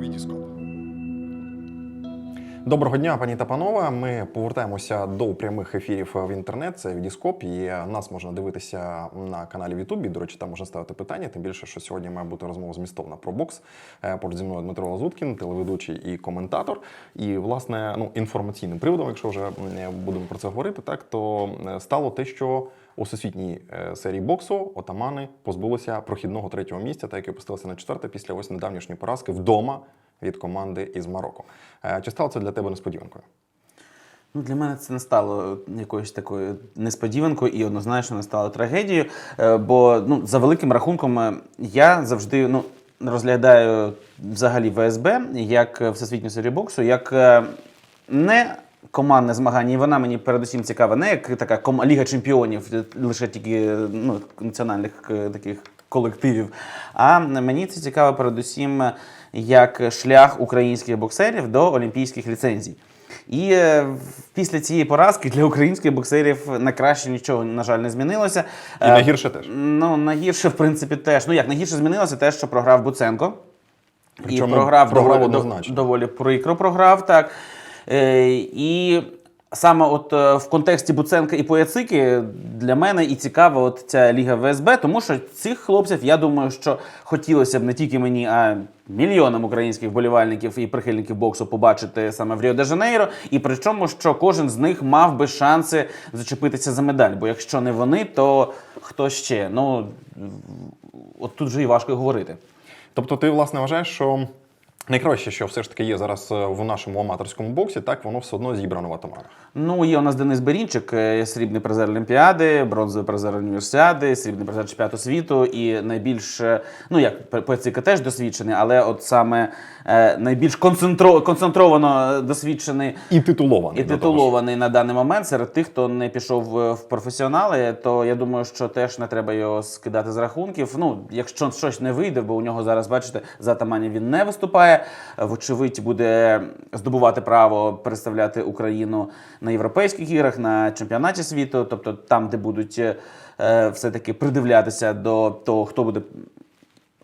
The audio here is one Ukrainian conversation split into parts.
Вітіскоп. Доброго дня, пані та панове. Ми повертаємося до прямих ефірів в інтернет. Це Відіскоп. І нас можна дивитися на каналі в Ютубі. До речі, там можна ставити питання. Тим більше, що сьогодні має бути розмова змістовна про бокс. Е, Поруч зі мною Дмитро Лазуткін, телеведучий і коментатор. І власне, ну інформаційним приводом, якщо вже будемо про це говорити, так то е, стало те, що у всесвітній е, серії боксу отамани позбулися прохідного третього місця, так як і опустилися на четверте після ось недавнішньої поразки вдома від команди із Марокко. Е, Чи стало це для тебе несподіванкою? Ну, для мене це не стало якоюсь такою несподіванкою і однозначно не стало трагедією. Е, Бо ну, за великим рахунком е, я завжди ну, розглядаю взагалі ВСБ як е, всесвітню серію боксу, як е, не командне змагання, і вона мені передусім цікава, не як така ліга чемпіонів, лише тільки ну, національних е, таких колективів. А мені це цікаво передусім е, як шлях українських боксерів до олімпійських ліцензій. І е, після цієї поразки для українських боксерів на краще нічого, на жаль, не змінилося. І на гірше теж. Ну, найгірше, в принципі, теж. Ну як найгірше змінилося те, що програв Буценко. Причому і програв, програв доволі, доволі прикро програв, так. Е, і саме от е, в контексті Буценка і Пояцики для мене і цікава от ця Ліга ВСБ, тому що цих хлопців, я думаю, що хотілося б не тільки мені, а мільйонам українських вболівальників і прихильників боксу побачити саме в Ріо-де-Жанейро. І причому, що кожен з них мав би шанси зачепитися за медаль. Бо якщо не вони, то хто ще? Ну от тут вже і важко говорити. Тобто, ти власне вважаєш, що найкраще, що все ж таки є зараз е, в нашому аматорському боксі, так воно все одно зібрано в атаманах. Ну, є у нас Денис Берінчик, е, срібний призер Олімпіади, бронзовий призер універсіади, срібний призер чемпіонату світу і найбільш, е, ну як Пецика теж досвідчений, але от саме найбільш концентро, концентровано досвідчений І титулований. і ж. титулований на даний момент серед тих, хто не пішов в професіонали, то я думаю, що теж не треба його скидати з рахунків. Ну, якщо щось не вийде, бо у нього зараз, бачите, за атамані він не виступає. Е, Вочевидь, буде здобувати право представляти Україну на європейських іграх, на чемпіонаті світу, тобто там, де будуть е, все-таки придивлятися до того, хто буде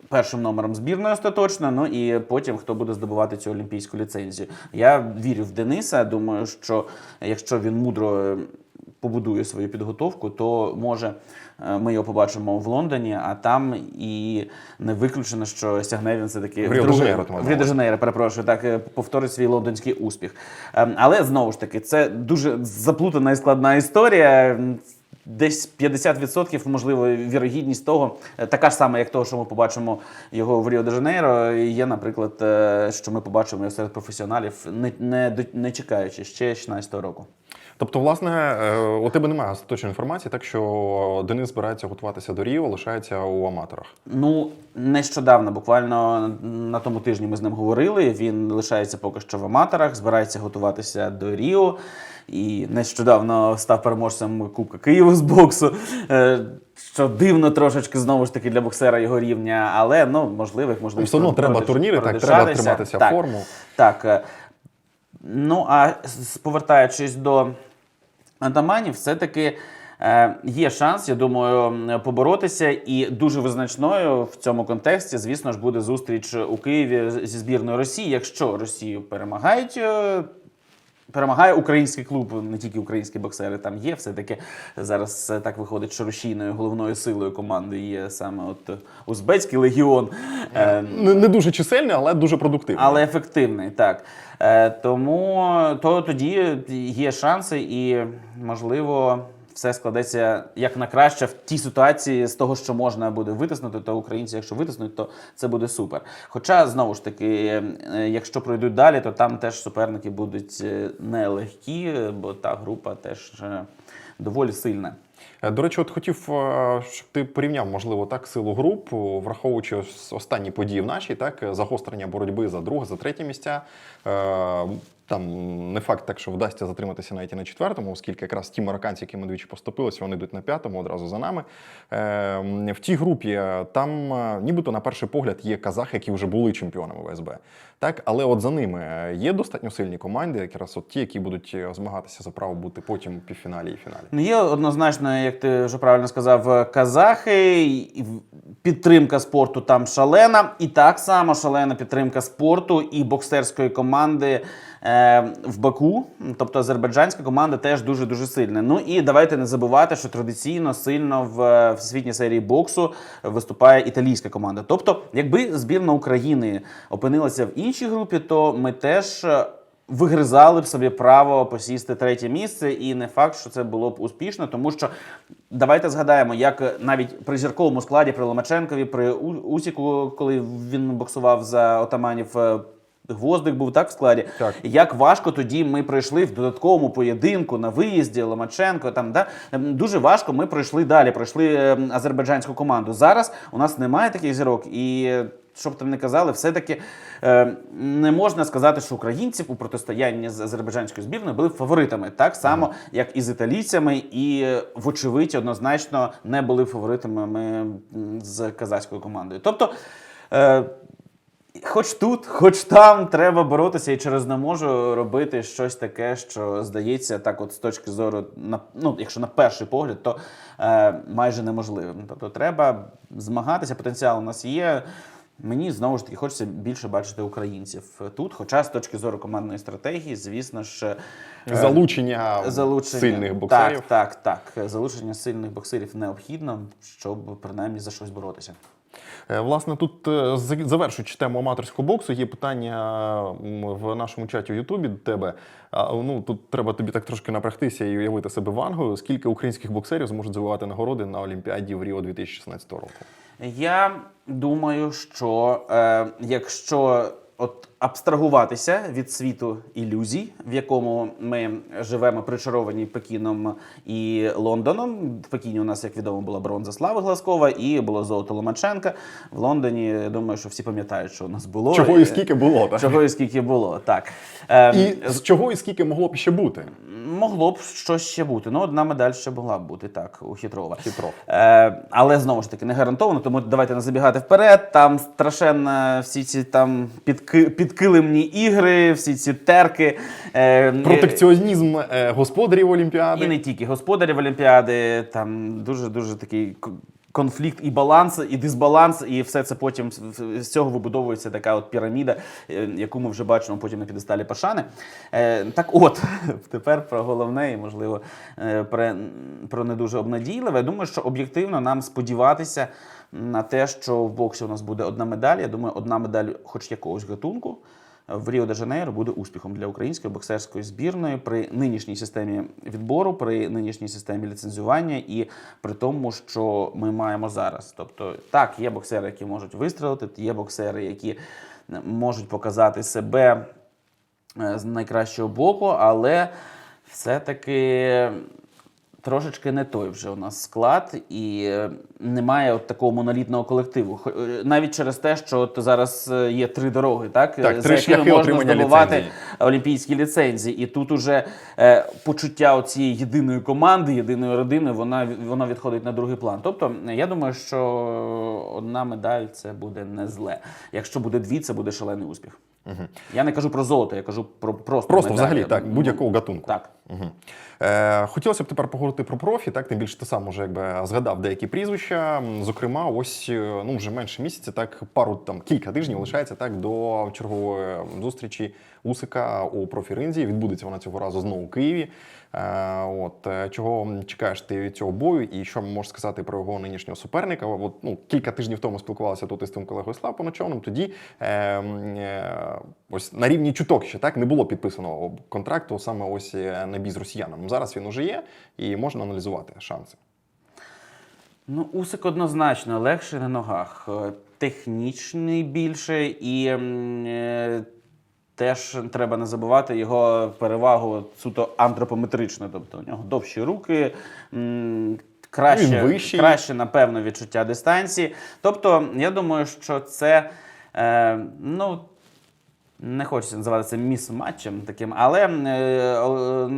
першим номером збірної остаточно, ну і потім хто буде здобувати цю олімпійську ліцензію. Я вірю в Дениса. Думаю, що якщо він мудро е, побудує свою підготовку, то може ми його побачимо в Лондоні, а там і не виключено, що сягне він все таки В Ріо-де-Жанейро, перепрошую, так е, повторить свій лондонський успіх. Ем, Але знову ж таки, це дуже заплутана і складна історія. Десь 50% можливо вірогідність того, е, така ж сама, як того, що ми побачимо його в Ріо-де-Жанейро. Є, наприклад, е, що ми побачимо його серед професіоналів, не, не, не чекаючи ще 16 року. Тобто, власне, е, у тебе немає остаточної інформації, так що Денис збирається готуватися до Ріо, лишається у аматорах. Ну, нещодавно, буквально на тому тижні ми з ним говорили. Він лишається поки що в аматорах, збирається готуватися до Ріо. І нещодавно став переможцем Кубка Києва з боксу. Е, Що дивно трошечки знову ж таки для боксера його рівня, але ну можливих, можливо, Все одно треба турніри, так, треба триматися форму. Так. Е, Ну а повертаючись до атаманів, все-таки е, є шанс, я думаю, поборотися. І дуже визначною в цьому контексті, звісно ж, буде зустріч у Києві зі збірною Росії. Якщо Росію перемагають. Перемагає український клуб, не тільки українські боксери там є. Все-таки зараз е, так виходить, що рушійною головною силою команди є саме от е, Узбецький легіон. Е, Не, не дуже чисельний, але дуже продуктивний. але ефективний, так. Тому то тоді є шанси, і можливо. Все складеться як на краще в тій ситуації з того, що можна буде витиснути, то українці, якщо витиснуть, то це буде супер. Хоча знову ж таки, е, якщо пройдуть далі, то там теж суперники будуть е, нелегкі, бо та група теж е, доволі сильна. До речі, от хотів, щоб ти порівняв, можливо, так силу груп, враховуючи останні події в нашій, так загострення боротьби за друге, за третє місця. Там не факт так, що вдасться затриматися навіть і на четвертому, оскільки якраз ті марокканці, які ми двічі поступилися, вони йдуть на п'ятому одразу за нами. Е, в тій групі е, там, е, нібито на перший погляд, є казахи, які вже були чемпіонами ВСБ. Так, але от за ними е, є достатньо сильні команди, якраз от ті, які будуть змагатися за право бути потім в півфіналі і фіналі. Ну, Є однозначно, як ти вже правильно сказав, казахи. в- Підтримка спорту там шалена, і так само шалена підтримка спорту і боксерської команди в Баку. Тобто азербайджанська команда теж дуже дуже сильна. Ну і давайте не забувати, що традиційно сильно в е, всесвітній серії боксу виступає італійська команда. Тобто, якби збірна України опинилася в іншій групі, то ми теж. е, вигризали б собі право посісти третє місце, і не факт, що це було б успішно, тому що давайте згадаємо, як навіть при зірковому складі при Ломаченкові, при Усіку, коли він боксував за отаманів. Гвоздик був так в складі. Так. Як важко тоді ми пройшли в додатковому поєдинку на виїзді Ломаченко. Там да Ем, дуже важко. Ми пройшли далі. Пройшли ем, азербайджанську команду. Зараз у нас немає таких зірок, і е, що б там не казали, все-таки е, не можна сказати, що українці у протистоянні з азербайджанською збірною були фаворитами, так само, як і з італійцями, і вочевидь однозначно не були фаворитами з казахською командою. Тобто. Е, Хоч тут, хоч там треба боротися, і через не можу робити щось таке, що здається, так, от з точки зору, на ну, якщо на перший погляд, то е, майже неможливим. Тобто треба змагатися, потенціал у нас є. Мені знову ж таки хочеться більше бачити українців тут. Хоча з точки зору командної стратегії, звісно ж, е, Залучення, залучення сильних боксерів. Так, так, так. Залучення сильних боксерів необхідно, щоб принаймні за щось боротися. Е, Власне, тут е, завершуючи тему аматорського боксу, є питання в нашому чаті у Ютубі до тебе. Ну тут треба тобі так трошки напрягтися і уявити себе вангою. Скільки українських боксерів зможуть завоювати нагороди на Олімпіаді в Ріо 2016 року? Я думаю, що е, якщо от абстрагуватися від світу ілюзій, в якому ми живемо причаровані Пекіном і Лондоном. В Пекіні у нас, як відомо, була бронза Слави Глазкова і було золото Ломаченка. В Лондоні я думаю, що всі пам'ятають, що у нас було Чого і скільки було, так? чого і скільки було. Так е, І з чого і скільки могло б ще бути? могло б щось ще бути. Ну, одна медаль ще могла б бути так у Хітрова. Хитров. Е, але знову ж таки не гарантовано, тому давайте не забігати вперед. Там страшенно всі ці там підки, підкилимні ігри, всі ці терки. Е, Протекціонізм е, господарів Олімпіади. і не тільки господарів Олімпіади, там дуже дуже такий конфлікт і баланс, і дисбаланс, і все це потім з- цього вибудовується така от піраміда, е, яку ми вже бачимо потім на підесталі Пашани. Е, Так от, тепер про головне і, можливо, е, про не дуже обнадійливе. Я думаю, що об'єктивно нам сподіватися на те, що в боксі у нас буде одна медаль. Я думаю, одна медаль хоч якогось гатунку в Ріо де Жанейро буде успіхом для української боксерської збірної при нинішній системі відбору, при нинішній системі ліцензування і при тому, що ми маємо зараз. Тобто, так, є боксери, які можуть вистрелити, є боксери, які можуть показати себе е, з найкращого боку, але все-таки трошечки не той вже у нас склад, і е, немає от такого монолітного колективу. Е, Навіть через те, що от зараз е, є три дороги, так, Так, за якими можна здобувати ліцензії. олімпійські ліцензії. І тут уже е, почуття цієї єдиної команди, єдиної родини, вона, воно відходить на другий план. Тобто, я думаю, що одна медаль це буде не зле. Якщо буде дві, це буде шалений успіх. Я не кажу про золото, я кажу про просто Просто медалі. взагалі так, будь-якого гатунку. Так. Угу. Е, хотілося б тепер поговорити про профі, так тим більше ти сам уже якби згадав деякі прізвища. Зокрема, ось е, ну вже менше місяця, так пару там кілька тижнів лишається так до чергової зустрічі Усика у профі-ринзі. Відбудеться вона цього разу знову у Києві. Е, от е, чого чекаєш ти від цього бою, і що можеш сказати про його нинішнього суперника? От ну кілька тижнів тому спілкувалися тут із тим колегою Слав Поночовним. Тоді е, е, ось на рівні чуток ще так не було підписаного контракту саме ось е, на бій з росіянами. Зараз він уже є, і можна аналізувати шанси. Ну, Усик однозначно легший на ногах, технічний більше і теж треба не забувати його перевагу суто антропометричну. Тобто у нього довші руки. Краще, краще, напевно, відчуття дистанції. Тобто, я думаю, що це е, ну, Не хочеться називати це міс-матчем таким, але е,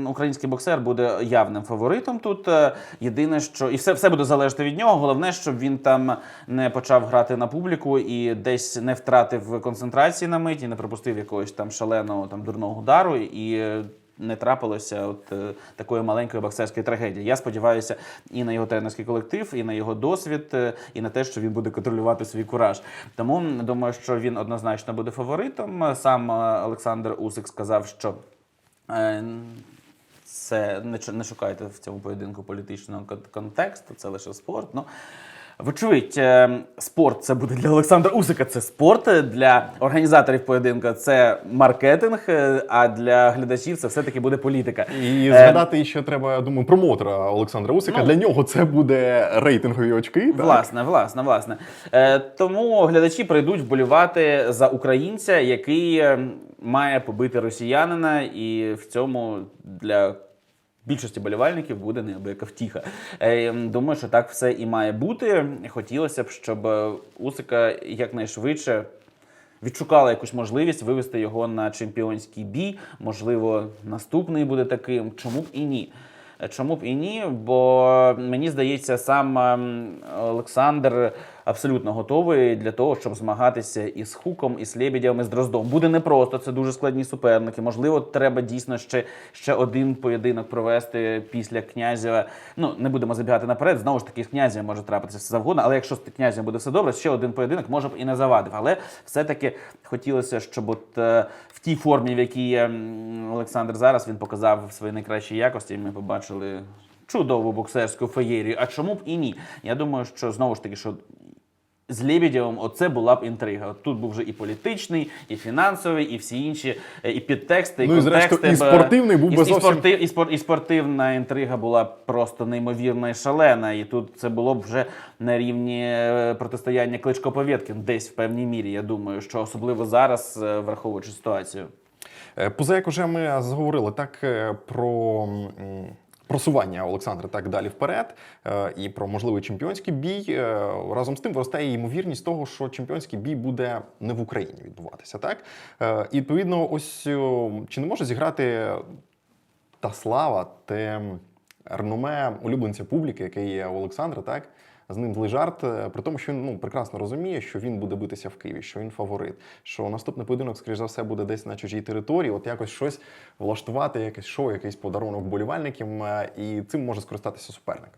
український боксер буде явним фаворитом тут. Е, Єдине, що і все, все буде залежати від нього. Головне, щоб він там не почав грати на публіку і десь не втратив концентрації на миті, не пропустив якогось там шаленого там дурного удару і. Не трапилося от е, такої маленької боксерської трагедії. Я сподіваюся і на його тренерський колектив, і на його досвід, е, і на те, що він буде контролювати свій кураж. Тому думаю, що він однозначно буде фаворитом. Сам е, Олександр Усик сказав, що це не, шукайте в цьому поєдинку політичного контексту, це лише спорт. Ну, Вочевидь, е, спорт це буде для Олександра Усика. Це спорт е, для організаторів поєдинку. Це маркетинг, е, а для глядачів це все-таки буде політика. І згадати ще треба, я думаю, промоутера Олександра Усика. Ну, Для нього це буде рейтингові очки. так? Власне, власне, власне. Е, тому глядачі прийдуть вболівати за українця, який має побити росіянина, і в цьому для більшості болівальників буде неабияка втіха. Е, думаю, що так все і має бути. Хотілося б, щоб е, Усика якнайшвидше. Відшукала якусь можливість вивести його на чемпіонський бій. Можливо, наступний буде таким. Чому б і ні? Е, Чому б і ні? Бо мені здається, сам ем, Олександр абсолютно готовий для того, щоб змагатися із Хуком, із Лебедєвим, і з Дроздом. Буде непросто, це дуже складні суперники. Можливо, треба дійсно ще, ще один поєдинок провести після князєва. Ну, не будемо забігати наперед. Знову ж таки, з князем може трапитися все завгодно, але якщо з князем буде все добре, ще один поєдинок може б і не завадив. Але все-таки хотілося, щоб от е, в тій формі, в якій м, Олександр зараз, він показав свої найкращі якості. і Ми побачили чудову боксерську феєрію. А чому б і ні? Я думаю, що знову ж таки, що з Лебедєвим оце була б інтрига. От тут був вже і політичний, і фінансовий, і всі інші, е, і підтексти, і Ну, і зрештою, контексти. і спортивний був і, би і, зовсім- спорти- і, спор, і спортивна інтрига була просто неймовірна і шалена. І тут це було б вже на рівні е, протистояння кличко повєткін десь в певній мірі. Я думаю, що особливо зараз, е, враховуючи ситуацію. Поза як уже ми заговорили так про просування Олександра так далі вперед, е, і про можливий чемпіонський бій. Е, Разом з тим виростає ймовірність того, що чемпіонський бій буде не в Україні відбуватися. Так Е, і відповідно, ось чи не може зіграти та слава, те реноме улюбленця публіки, який є у Олександра, так. З ним злий жарт, е, при тому, що він ну, прекрасно розуміє, що він буде битися в Києві, що він фаворит, що наступний поєдинок, скоріш за все, буде десь на чужій території. От якось щось влаштувати, якесь шоу, якийсь подарунок болівальникам, е, і цим може скористатися суперник.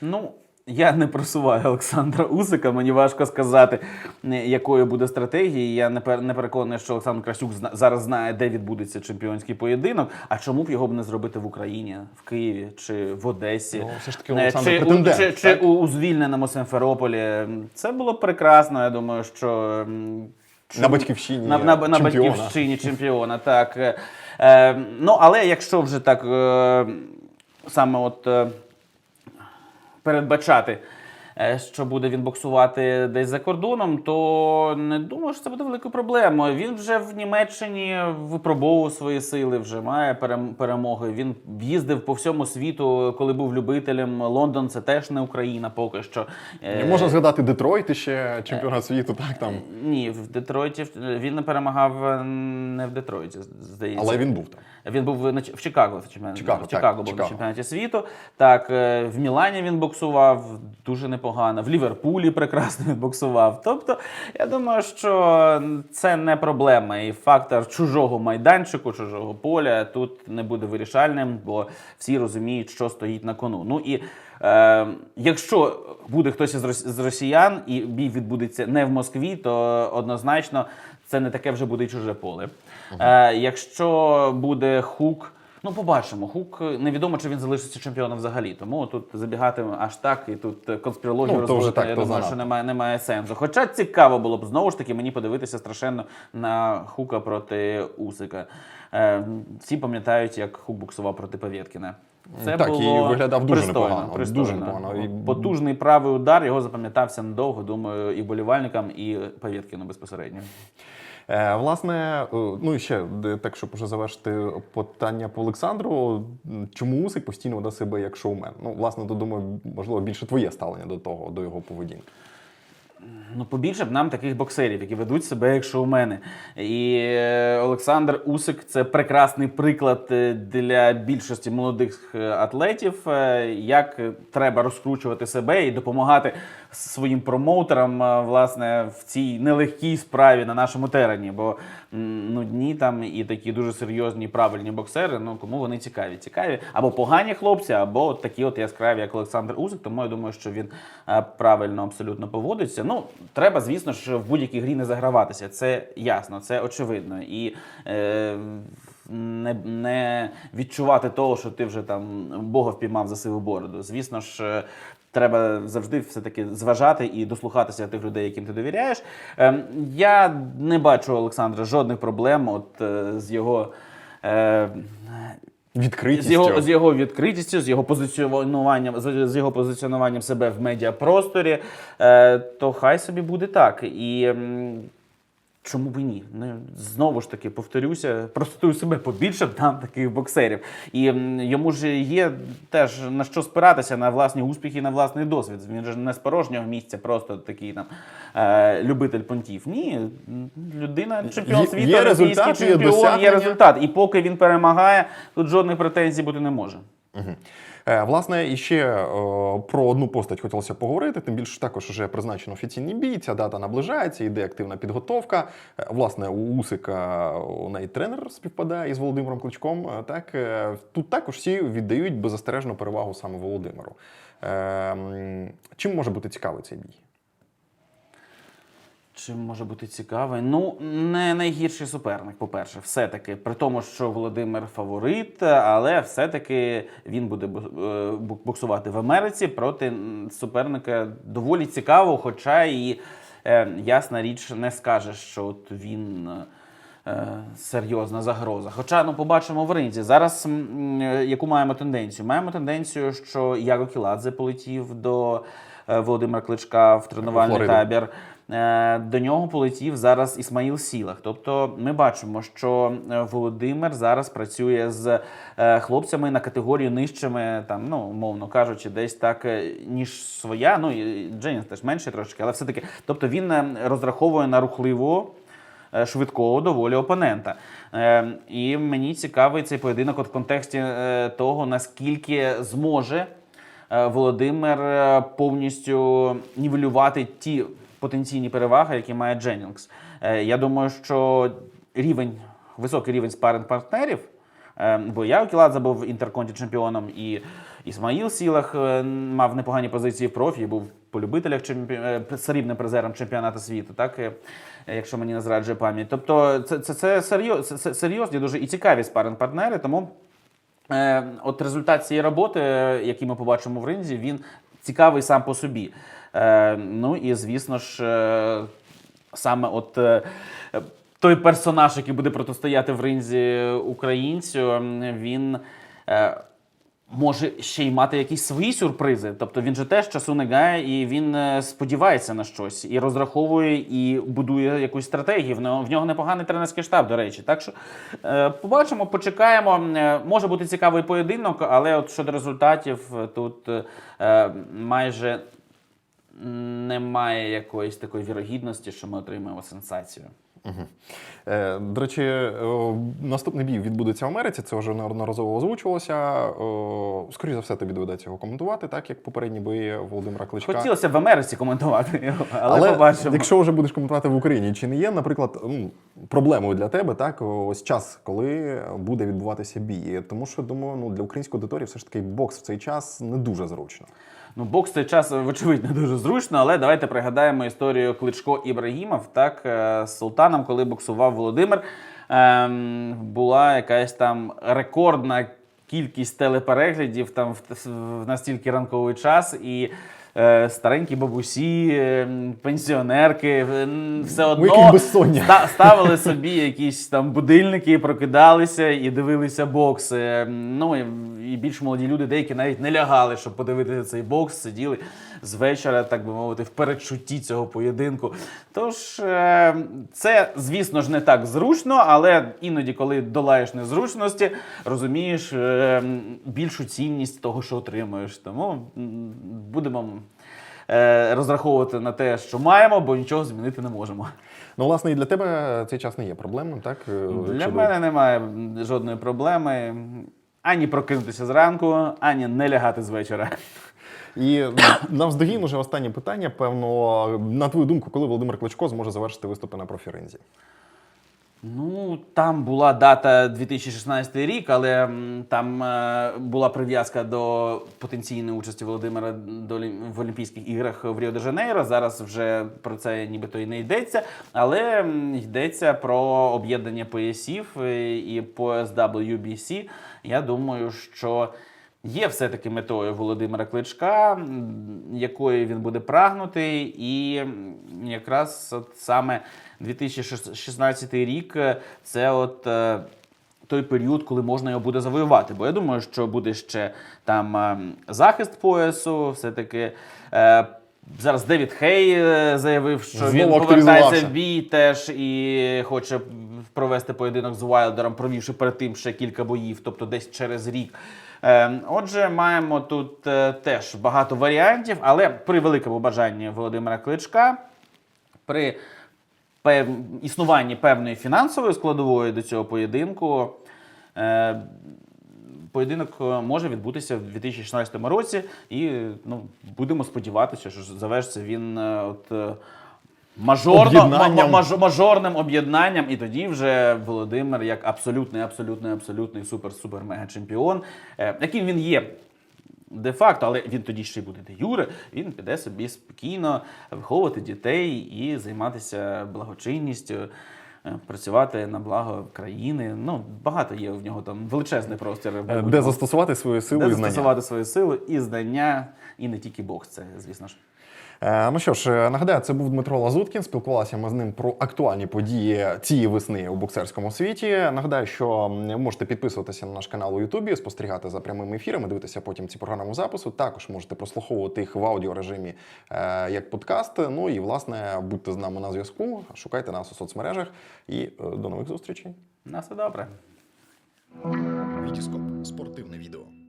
Ну, я не просуваю Олександра Усика. Мені важко сказати, е, якою буде стратегія. Я не переконаний, що Олександр Красюк зараз знає, де відбудеться чемпіонський поєдинок. А чому б його б не зробити в Україні, в Києві чи в Одесі? Ну, все ж таки Е, Олександр чи, у, чи, чи у, у звільненому Симферополі. Це було б прекрасно. Я думаю, що На батьківщині на, на, на батьківщині чемпіона. Так. Е, Е, ну, але якщо вже так е, саме от. Е, передбачати, е, що буде він боксувати десь за кордоном, то не думаю, що це буде великою проблемою. Він вже в Німеччині випробовував свої сили, вже має перемоги. Він їздив по всьому світу, коли був любителем. Лондон це теж не Україна поки що. Е, Можна згадати Детройт ще чемпіонат світу, так там. Ні, в Детройті він не перемагав е, не в Детройті, здається. Але він був там. Він був в Чикаго, в чемпіонаті, Чикаго, в Чикаго так, був Чикаго. на чемпіонаті світу. Так, е, в Мілані він боксував дуже непогано, в Ліверпулі прекрасно він боксував. Тобто, я думаю, що це не проблема. І фактор чужого майданчику, чужого поля тут не буде вирішальним, бо всі розуміють, що стоїть на кону. Ну і е, якщо буде хтось із рос- росіян і бій відбудеться не в Москві, то однозначно це не таке вже буде чуже поле. Е, якщо буде хук. Ну, побачимо. Хук невідомо, чи він залишиться чемпіоном взагалі. Тому тут забігати аж так і тут конспірологію Ну, то так, я думаю, занадто. що немає, немає сенсу. Хоча цікаво було б знову ж таки мені подивитися страшенно на Хука проти Усика. Е, всі пам'ятають, як Хук боксував проти Павєткіна. Це Так, і виглядав дуже пристойно, непогано, пристойно. дуже непогано. І- Потужний правий удар його запам'ятався надовго, думаю, і болівальникам, і Павєткіну безпосередньо. Е, власне, е, ну і ще так, щоб уже завершити питання по Олександру. Чому Усик постійно веде себе як шоумен? Ну, власне, то думаю, можливо, більше твоє ставлення до того, до його поведінки. Ну, побільше б нам таких боксерів, які ведуть себе як шоумени. І е, Олександр Усик це прекрасний приклад для більшості молодих атлетів, як треба розкручувати себе і допомагати своїм промоутерам е, власне в цій нелегкій справі на нашому терені. Бо нудні там і такі дуже серйозні правильні боксери. Ну кому вони цікаві? Цікаві або погані хлопці, або такі от яскраві, як Олександр Усик. Тому я думаю, що він е, правильно абсолютно поводиться. Ну треба, звісно ж, в будь-якій грі не заграватися. Це ясно, це очевидно. І е, не, не відчувати того, що ти вже там Бога впіймав за сиву бороду. Звісно ж. Треба завжди все-таки зважати і дослухатися тих людей, яким ти довіряєш. Ем, я не бачу Олександра жодних проблем от, е, з його. Е, Відкритістю. з його, з його відкритістю, з його позиціонуванням, з, з його позиціонуванням себе в медіапросторі, е, то хай собі буде так. І чому б і ні? Ну, знову ж таки, повторюся, простую себе побільше б там таких боксерів. І йому ж є теж на що спиратися на власні успіхи, на власний досвід. Він же не з порожнього місця, просто такий там е, любитель понтів. Ні, людина чемпіон світу, є результат, чемпіон, є досягнення. результат. І поки він перемагає, тут жодних претензій бути не може. Мгм. Е, Власне, і ще е, про одну постать хотілося поговорити. Тим більше також вже призначено офіційний бій. Ця дата наближається, йде активна підготовка. Е, Власне, у Усика у неї тренер співпадає із Володимиром Кличком. Так тут також всі віддають беззастережну перевагу саме Володимиру. Е, Чим може бути цікавий цей бій? Чим може бути цікавий? Ну, не найгірший суперник, по-перше, все-таки. При тому, що Володимир фаворит, але все-таки він буде бу- е, боксувати в Америці проти суперника доволі цікавого, хоча і е, ясна річ не скаже, що от він. е, Серйозна загроза. Хоча ну побачимо в ринзі. Зараз е, яку маємо тенденцію? Маємо тенденцію, що Яго Кіладзе полетів до Володимира Кличка в тренувальний Флориду. табір. Е, До нього полетів зараз Ісмаїл Сілах. Тобто ми бачимо, що е, Володимир зараз працює з е, хлопцями на категорію нижчими, там, ну, умовно кажучи, десь так, ніж своя. Ну, і Дженніс теж менше трошки, але все-таки. Тобто він розраховує на рухливого, е, швидкого доволі опонента. Е, І мені цікавий цей поєдинок от в контексті е, того, наскільки зможе е, Володимир повністю нівелювати ті потенційні переваги, які має Дженнінгс. Е, Я думаю, що рівень, високий рівень спаринг партнерів. е, Бо я Окіладзе був інтерконті чемпіоном, і Ісмаїл Сілах е, мав непогані позиції в профі, був по любителях чемпі... срібним призером чемпіонату світу, так якщо мені не зраджує пам'ять. Тобто, це, це, це, серйоз, це, це серйозні дуже і цікаві спаринг партнери. Тому от результат цієї роботи, який ми побачимо в ринзі, він цікавий сам по собі. Е, ну і звісно ж, е, саме от. е, той персонаж, який буде протистояти в ринзі українцю, він може ще й мати якісь свої сюрпризи. Тобто він же теж часу не гає, і він сподівається на щось, і розраховує, і будує якусь стратегію. В нього, непоганий тренерський штаб, до речі. Так що побачимо, почекаємо. Може бути цікавий поєдинок, але от щодо результатів, тут майже немає якоїсь такої вірогідності, що ми отримаємо сенсацію. Е, До речі, е, наступний бій відбудеться в Америці. Це вже неодноразово озвучувалося. Е, Скоріше за все, тобі доведеться його коментувати, так як попередні бої Володимира Кличка. Хотілося б в Америці коментувати його, але, побачимо. якщо вже будеш коментувати в Україні, чи не є, наприклад, ну, проблемою для тебе, так ось час, коли буде відбуватися бій? Тому що думаю, ну для української аудиторії все ж таки бокс в цей час не дуже зручно. Ну, бокс цей час, вочевидь, не дуже зручно, але давайте пригадаємо історію Кличко Ібрагімов. Так, е, з Султаном, коли боксував Володимир, ем, була якась там рекордна кількість телепереглядів там в, настільки ранковий час. І старенькі бабусі, е, пенсіонерки, е, все одно ставили собі якісь там будильники, прокидалися і дивилися бокс. Е, Ну і більш молоді люди, деякі навіть не лягали, щоб подивитися цей бокс, сиділи з вечора, так би мовити, в передчутті цього поєдинку. Тож е, це, звісно ж, не так зручно, але іноді, коли долаєш незручності, розумієш е, більшу цінність того, що отримуєш. Тому будемо. е, розраховувати на те, що маємо, бо нічого змінити не можемо. Ну, власне, і для тебе цей час не є проблемним, так? Для щодо- мене немає жодної проблеми ані прокинутися зранку, ані не лягати з вечора. І навздогін уже останнє питання. Певно, на твою думку, коли Володимир Кличко зможе завершити виступи на профіринзі? Ну, там була дата 2016 рік, але там е, була прив'язка до потенційної участі Володимира до в Олімпійських іграх в Ріо-де-Жанейро. Зараз вже про це нібито і не йдеться, але йдеться про об'єднання поясів е, і пояс WBC. Я думаю, що є все-таки метою Володимира Кличка, якої він буде прагнути, і якраз от саме 2016 рік е, це от. е, Той період, коли можна його буде завоювати. Бо я думаю, що буде ще там е, захист поясу, все-таки. Е, зараз Девід Хей заявив, що він повертається в бій теж і хоче провести поєдинок з Уайлдером, провівши перед тим ще кілька боїв, тобто десь через рік. Е, Отже, маємо тут е, теж багато варіантів, але при великому бажанні Володимира Кличка, при існуванні певної фінансової складової до цього поєдинку. Е, Поєдинок е, може відбутися в 2016 році, і ну, будемо сподіватися, що завершиться він от, мажорно, Об'єднанням. маж- мажорним об'єднанням, і тоді вже Володимир, як абсолютний, абсолютний, абсолютний супер-супер мега чемпіон, е, яким він є де-факто, але він тоді ще й буде де юре, він піде собі спокійно виховувати дітей і займатися благочинністю. е, Працювати на благо країни. Ну, багато є в нього там величезний простір. Е. Де застосувати свої сили Де і знання? застосувати свої сили і знання, і не тільки Бог, це, звісно ж. Е, Ну що ж, е, нагадаю, це був Дмитро Лазуткін. Спілкувалися ми з ним про актуальні події цієї весни у боксерському світі. Нагадаю, що можете підписуватися на наш канал у Ютубі, спостерігати за прямими ефірами, дивитися потім ці програми запису. Також можете прослуховувати їх в аудіорежимі е, як подкаст. Ну і власне будьте з нами на зв'язку, шукайте нас у соцмережах і до нових зустрічей. На все добре. Вітіскоп спортивне відео.